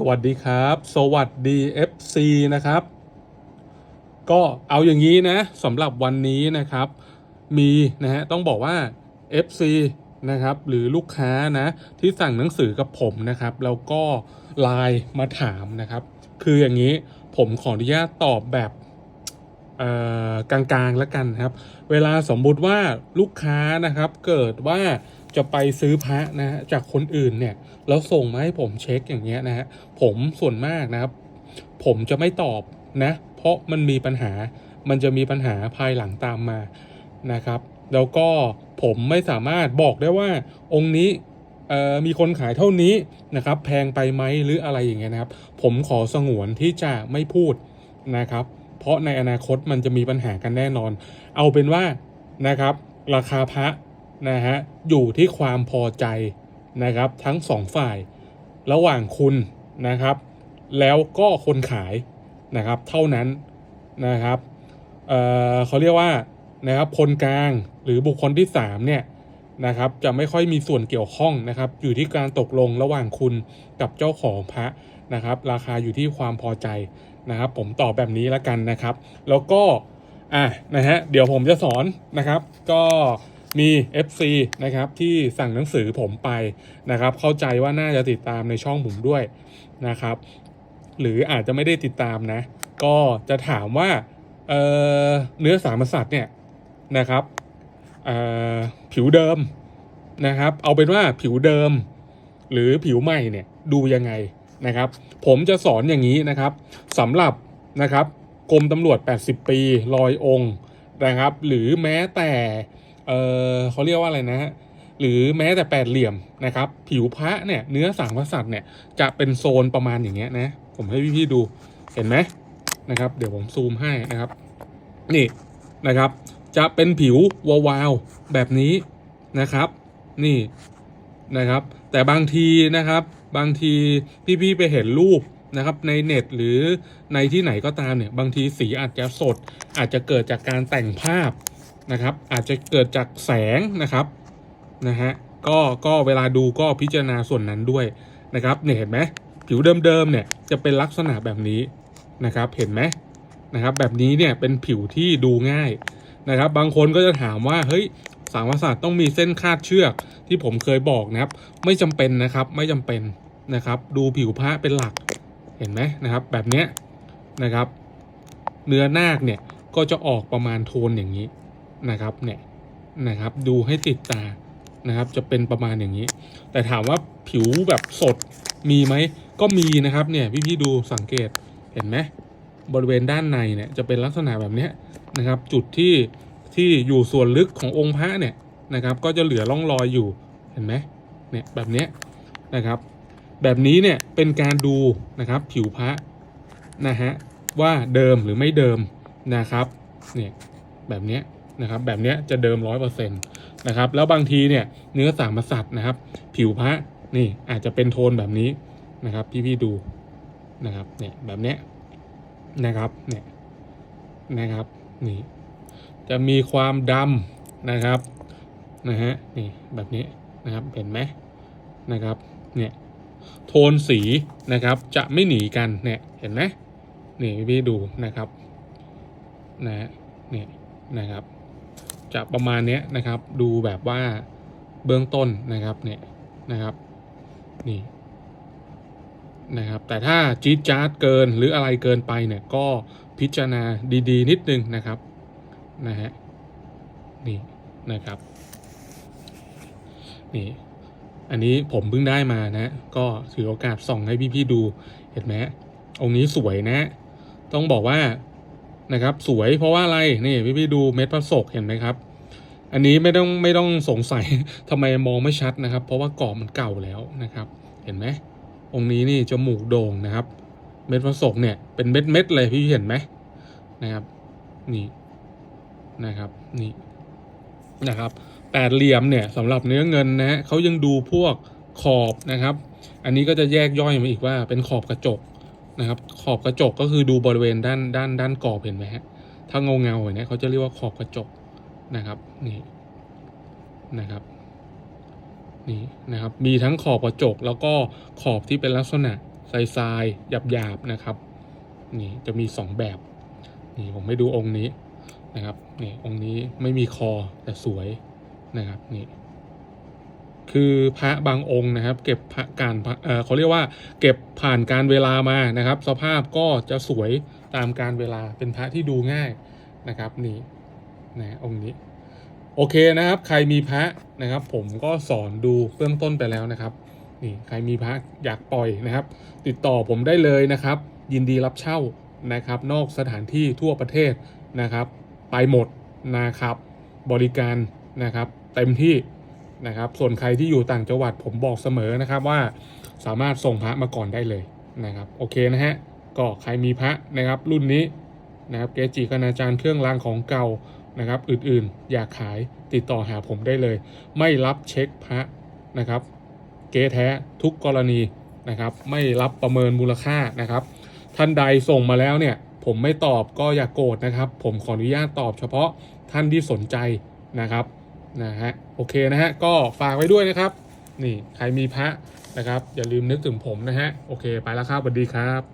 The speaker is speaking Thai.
สวัสดีครับ สวัสดี FC นะครับ ก็เอาอย่างนี้นะสำหรับวันนี้นะครับ มีนะฮะต้องบอกว่า FC นะครับหรือลูกค้านะที่สั่งหนังสือกับผมนะครับ แล้วก็ไลน์มาถามนะครับ คืออย่างนี้ผมขออนุญาตตอบแบบกลางๆแล้วกันนะครับ เวลาสมมุติว่าลูกค้านะครับเกิดว่า จะไปซื้อพระนะฮะจากคนอื่นเนี่ยแล้วส่งมาให้ผมเช็คอย่างเงี้ยนะฮะผมส่วนมากนะครับ ผมจะไม่ตอบนะ เพราะมันมีปัญหามันจะมีปัญหาภายหลังตามมานะครับ แล้วก็ผมไม่สามารถบอกได้ว่าองค์นี้มีคนขายเท่านี้นะครับ แพงไปไหมหรืออะไรอย่างเงี้ยนะครับ ผมขอสงวนที่จะไม่พูดนะครับ เพราะในอนาคตมันจะมีปัญหากันแน่นอน เอาเป็นว่านะครับ ราคาพระ นะฮะอยู่ที่ความพอใจนะครับทั้งสองฝ่ายระหว่างคุณนะครับ แล้วก็คนขายนะครับเท่านั้นนะครับเเขาเรียกว่านะครับคนกลางหรือบุคคลที่สามเนี่ยนะครับจะไม่ค่อยมีส่วนเกี่ยวข้องนะครับ อยู่ที่การตกลงระหว่างคุณกับเจ้าของพระนะครับ ราคาอยู่ที่ความพอใจนะครับ ผมตอบแบบนี้แล้วกันนะครับ แล้วก็อะนะฮะเดี๋ยวผมจะสอนนะครับ ก็ มี FC นะครับที่สั่งหนังสือผมไปนะครับ เข้าใจว่าน่าจะติดตามในช่องผมด้วยนะครับ หรืออาจจะไม่ได้ติดตามนะ ก็จะถามว่าเเนื้อสามสัตว์เนี่ยนะครับผิวเดิมนะครับ เอาเป็นว่าผิวเดิม หรือผิวใหม่เนี่ยดูยังไงนะครับ ผมจะสอนอย่างนี้นะครับสำหรับนะครับกรมตำรวจ 80 ปีลอยองค์นะครับ หรือแม้แต่ เออเขาเรียกว่าอะไรนะฮะหรือแม้แต่แปดเหลี่ยมนะครับ ผิวพระเนี่ยเนื้อสามกษัตริย์เนี่ยจะเป็นโซนประมาณอย่างเงี้ยนะ ผมให้พี่ๆดูเห็นไหมนะครับ เดี๋ยวผมซูมให้นะครับ นี่นะครับ จะเป็นผิววาวๆแบบนี้นะครับ นี่นะครับ แต่บางทีนะครับ บางทีพี่ๆไปเห็นรูปนะครับในเน็ตหรือในที่ไหนก็ตามเนี่ยบางทีสีอาจจะสดอาจจะเกิดจากการแต่งภาพ นะครับ อาจจะเกิดจากแสงนะครับนะฮะก็ก็เวลาดูก็พิจารณาส่วนนั้นด้วยนะครับเนี่ยเห็นไหมผิวเดิมๆเนี่ยจะเป็นลักษณะแบบนี้นะครับเห็นไหมนะครับแบบนี้เนี่ยเป็นผิวที่ดูง่ายนะครับ บางคนก็จะถามว่าเฮ้ยสามศาสตร์ต้องมีเส้นคาดเชือกที่ผมเคยบอกนะครับ ไม่จำเป็นนะครับไม่จำเป็นนะครับ ดูผิวพระเป็นหลักเห็นไหมนะครับ แบบเนี้ยนะครับ เนื้อนาคเนี่ยก็จะออกประมาณโทนอย่างนี้ นะครับเนี่ยนะครับดูให้ติดตานะครับจะเป็นประมาณอย่างนี้ แต่ถามว่าผิวแบบสดมีไหมก็มีนะครับเนี่ยพี่ๆดูสังเกตเห็นไหมบริเวณด้านในเนี่ยจะเป็นลักษณะแบบนี้นะครับ จุดที่ที่อยู่ส่วนลึกขององค์พระเนี่ยนะครับ ก็จะเหลือร่องรอยอยู่เห็นไหมเนี่ยแบบนี้นะครับ แบบนี้เนี่ยเป็นการดูนะครับผิวพระนะฮะว่าเดิมหรือไม่เดิมนะครับเนี่ยแบบนี้ นะครับแบบนี้จะเดิมร้อยเปอร์เซ็นต์นะครับแล้วบางทีเนี่ยเนื้อสามสัตว์นะครับ ผิวพระนี่อาจจะเป็นโทนแบบนี้นะครับ พี่ๆดูนะครับเนี่ยแบบเนี้ยนะครับเนี่ยนะครับนี่จะมีความดำนะครับนะฮะนี่แบบนี้นะครับเห็นไหมนะครับเนี่ยโทนสีนะครับจะไม่หนีกันเนี่ยเห็นไหมนี่พี่ดูนะครับนะฮะเนี่ยนะครับ จะประมาณเนี้ยนะครับ ดูแบบว่าเบื้องต้นนะครับเนี่ยนะครับนี่นะครับ แต่ถ้าจี๊ดจ๊าดเกินหรืออะไรเกินไปเนี่ยก็พิจารณาดีๆ นิดนึงนะครับนะฮะนี่นะครับนี่อันนี้ผมเพิ่งได้มานะ ก็ถือโอกาสส่องให้พี่ๆดูเห็นไหมองค์นี้สวยนะ ต้องบอกว่านะครับ สวยเพราะว่าอะไรนี่พี่ๆดูเม็ดพระศกเห็นไหมครับ อันนี้ไม่ต้องไม่ต้องสงสัยทำไมมองไม่ชัดนะครับ เพราะว่ากรอบมันเก่าแล้วนะครับ เห็นไหมองนี้นี่จมูกโด่งนะครับ เม็ดพระศกเนี่ยเป็นเม็ดเม็ดเลยพี่เห็นไหมนะครับ นี่นะครับนี่นะครับแปดเหลี่ยมเนี่ยสำหรับเนื้อเงินนะฮะเขายังดูพวกขอบนะครับ อันนี้ก็จะแยกย่อยมาอีกว่าเป็นขอบกระจกนะครับ ขอบกระจกก็คือดูบริเวณด้านด้านด้านกรอบเห็นไหมฮะถ้าเงาเงาเนี้ยเขาจะเรียกว่าขอบกระจก นะครับนี่นะครับนี่นะครับมีทั้งขอบกระจกแล้วก็ขอบที่เป็นลักษณะทรายทรายหยาบหยาบๆนะครับนี่จะมีสองแบบนี่ผมให้ดูองค์นี้นะครับนี่องค์นี้ไม่มีคอแต่สวยนะครับนี่คือพระบางองค์นะครับ เก็บพระการพระเออเขาเรียกว่า เก็บผ่านการเวลามานะครับ สภาพก็จะสวยตามการเวลาเป็นพระที่ดูง่ายนะครับนี่ นะองค์นี้ โอเคนะครับ ใครมีพระนะครับ ผมก็สอนดูเบื้องต้นไปแล้วนะครับ นี่ใครมีพระอยากปล่อยนะครับ ติดต่อผมได้เลยนะครับ ยินดีรับเช่านะครับ นอกสถานที่ทั่วประเทศนะครับ ไปหมดนะครับ บริการนะครับเต็มที่นะครับ ส่วนใครที่อยู่ต่างจังหวัดผมบอกเสมอนะครับว่าสามารถส่งพระมาก่อนได้เลยนะครับโอเคนะฮะก็ใครมีพระนะครับรุ่นนี้นะครับเกจิคณาจารย์เครื่องรางของเก่า นะครับ อื่นๆ อยากขายติดต่อหาผมได้เลย ไม่รับเช็คพระนะครับ เก๊แท้ทุกกรณีนะครับ ไม่รับประเมินมูลค่านะครับ ท่านใดส่งมาแล้วเนี่ย ผมไม่ตอบก็อย่ากโกรธนะครับ ผมขออนุญาตตอบเฉพาะท่านที่สนใจนะครับนะฮะโอเคนะฮะก็ฝากไว้ด้วยนะครับ นี่ใครมีพระนะครับ อย่าลืมนึกถึงผมนะฮะโอเค ไปแล้วครับสวัสดีครับ